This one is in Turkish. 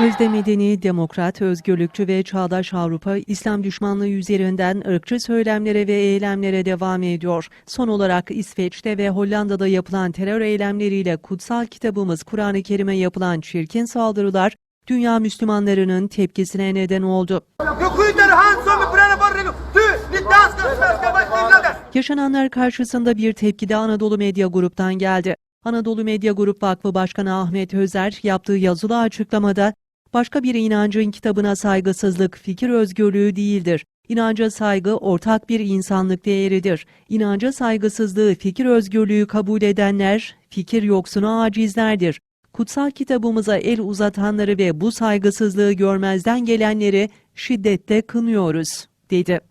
Sözde medeni, demokrat, özgürlükçü ve çağdaş Avrupa, İslam düşmanlığı üzerinden ırkçı söylemlere ve eylemlere devam ediyor. Son olarak İsveç'te ve Hollanda'da yapılan terör eylemleriyle kutsal kitabımız Kur'an-ı Kerim'e yapılan çirkin saldırılar, dünya Müslümanlarının tepkisine neden oldu. Yaşananlar karşısında bir tepki de Anadolu Medya Grup'tan geldi. Anadolu Medya Grup Vakfı Başkanı Ahmet Özer yaptığı yazılı açıklamada başka bir inancın kitabına saygısızlık fikir özgürlüğü değildir. İnanca saygı ortak bir insanlık değeridir. İnanca saygısızlığı fikir özgürlüğü kabul edenler fikir yoksunu acizlerdir. Kutsal kitabımıza el uzatanları ve bu saygısızlığı görmezden gelenleri şiddetle kınıyoruz, dedi.